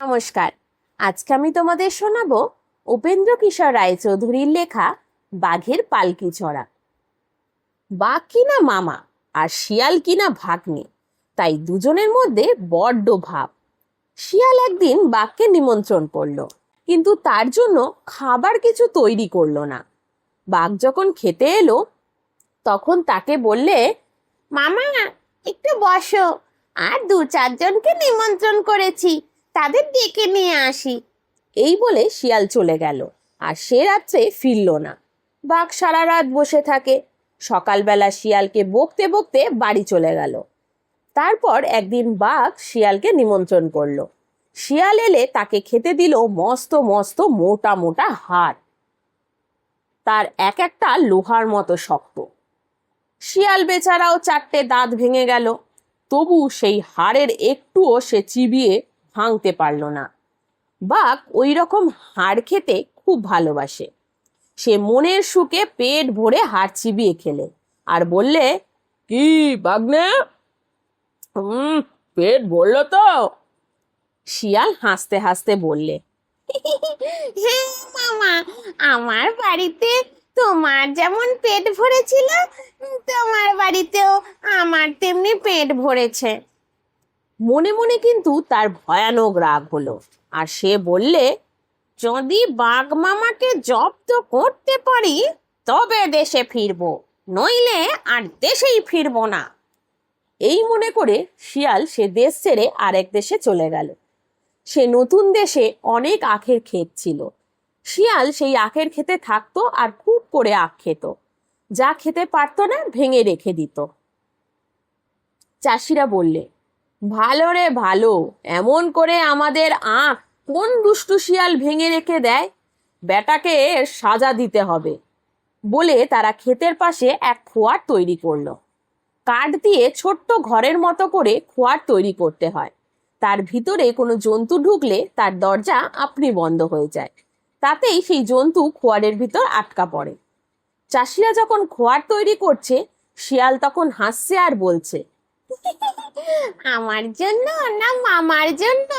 নমস্কার। আজকে আমি তোমাদের শোনাবো উপেন্দ্র কিশোর রায়চৌধুরীর লেখা বাঘের পালকি চড়া। বাঘ কিনা মামা আর শিয়াল কিনা ভাগ্নে, তাই দুজনের মধ্যে বড্ড ভাব। শিয়াল একদিন বাঘকে নিমন্ত্রণ করল, কিন্তু তার জন্য খাবার কিছু তৈরি করল না। বাঘ যখন খেতে এলো, তখন তাকে বললে, মামা, একটু বসো, আর দু চারজনকে নিমন্ত্রণ করেছি। তাদের ডেকে নিয়ে আসি। এই বলে শিয়াল চলে গেল। আর সে রাত্রে ফিরল না। বাঘ সারা রাত বসে থাকে। সকালবেলা শিয়ালকে বকতে বকতে বাড়ি চলে গেল। তারপর একদিন বাঘ শিয়ালকে নিমন্ত্রণ করল। শিয়াল এলে তাকে খেতে দিল মস্ত মস্ত মোটা মোটা হাড়। তার এক একটা লোহার মতো শক্ত। শিয়াল বেচারাও চারটে দাঁত ভেঙে গেল। তবু সেই হাড়ের একটুও সে চিবিয়ে ভাঙতে পারল না। বাঘ ওই রকম হাড় খেতে খুব ভালোবাসে। সে মনের সুখে পেট ভরে হাড় চিবিয়ে খেলে আর বললে, কি বাঘনে? হুম পেট ভরলো তো? শিয়াল হাসতে হাসতে বললে মামা, আমার বাড়িতে তোমার যেমন পেট ভরেছিল, তোমার বাড়িতেও আমার তেমনি পেট ভরেছে। মনে মনে কিন্তু তার ভয়ানক রাগ হলো। আর সে বললে, যদি বাঘ মামাকে জব্দ করতে পারি, তবে দেশে ফিরবো, নইলে আর দেশেই ফিরবো না। এই মনে করে শিয়াল সে দেশ ছেড়ে আরেক দেশে চলে গেল। সে নতুন দেশে অনেক আখের ক্ষেত ছিল। শিয়াল সেই আখের খেতে থাকতো আর খুব করে আখ খেত। যা খেতে পারতো না, ভেঙে রেখে দিত। চাষিরা বললে ভালো রে ভালো। এমন করে আমাদের আখ কোন দুষ্টু শিয়াল ভেঙে রেখে দেয়? বেটাকে সাজা দিতে হবে বলে তারা ক্ষেতের পাশে এক খোয়ার তৈরি করল। কাঠ দিয়ে ছোট্ট ঘরের মতো করে খোয়ার তৈরি করতে হয়। তার ভিতরে কোনো জন্তু ঢুকলে তার দরজা আপনি বন্ধ হয়ে যায়। তাতেই সেই জন্তু খোয়ারের ভিতর আটকা পড়ে। চাষিরা যখন খোয়ার তৈরি করছে, শিয়াল তখন হাসছে আর বলছে আমার জন্য না মামার জন্য?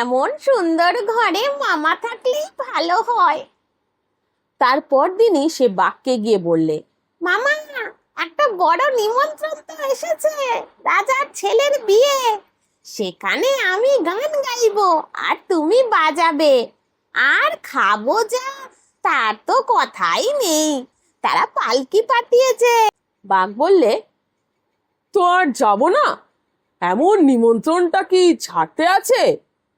এমন সুন্দর ঘরে মামা থাকলেই ভালো হয়। তারপর দিনই সে বাঘকে গিয়ে বললে, মামা, একটা বড় নিমন্ত্রণ তো এসেছে, রাজার ছেলের বিয়ে। সেখানে আমি গান গাইবো আর তুমি বাজাবে। আর খাব যা, তার তো কথাই নেই। তারা পালকি পাঠিয়েছে বাঘ বললে তো আর যাব না? এমন নিমন্ত্রণটা কি ছাড়তে আছে?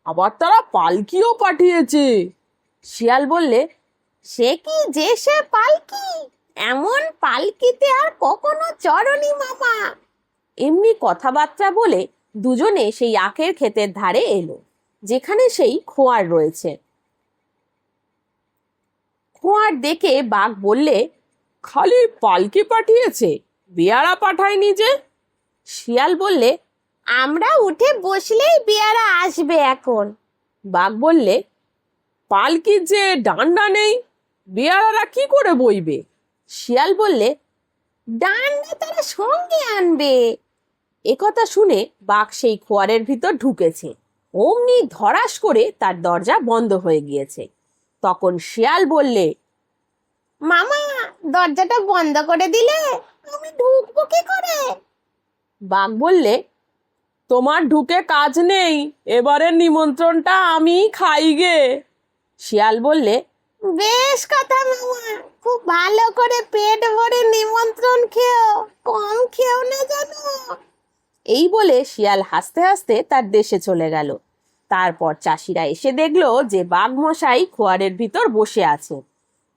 আবার তারা পালকিও পাঠিয়েছে। শিয়াল বললে, সে কি যে সে পালকি? এমন পালকিতে আর কখনো চরণি মামা? এমনি কথাবার্তা বলে দুজনে সেই আখের ক্ষেতের ধারে এলো, যেখানে সেই খোয়ার রয়েছে। খোয়ার দেখে বাঘ বললে, খালি পালকি পাঠিয়েছে, বেয়ারা পাঠায়নি যে? শিয়াল বললে আমরা উঠে বসলেই বেয়ারা আসবে এখন। বাঘ বললে পালকির যে ডান্ডা নেই বেয়ারারা কি করে বইবে? শিয়াল বললে ডান্ডা তারা সঙ্গে আনবে। একথা শুনে বাঘ সেই খোয়ারের ভিতর ঢুকেছে। অমনি ধরাস করে তার দরজা বন্ধ হয়ে গিয়েছে। তখন শিয়াল বললে মামা দরজাটা বন্ধ করে দিলে আমি ঢুকবো কি করে? বাঘ বললে তোমার ঢুকে কাজ নেই এবারের নিমন্ত্রণটা আমি খাই গে। শিয়াল বললে বেশ কথা মামা খুব ভালো করে পেট ভরে নিমন্ত্রণ খেও কম খেও না জানো এই বলে শিয়াল হাসতে হাসতে তার দেশে চলে গেল। তারপর চাষিরা এসে দেখল যে বাঘমশাই খোয়ারের ভিতর বসে আছে।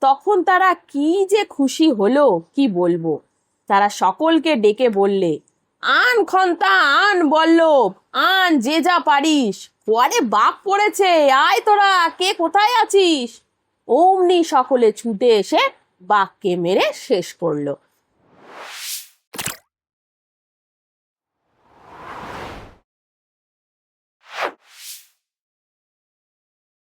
তখন তারা কি যে খুশি হলো কি বলব? তারা সকলকে ডেকে বললে আন খন্তা, আন বল্লভ, আন যে যা পারিস। পরে বাপ পড়েছে, আয় তোরা, কে কোথায় আছিস? অমনি সকলে ছুটে এসে বাঘকে মেরে শেষ করল।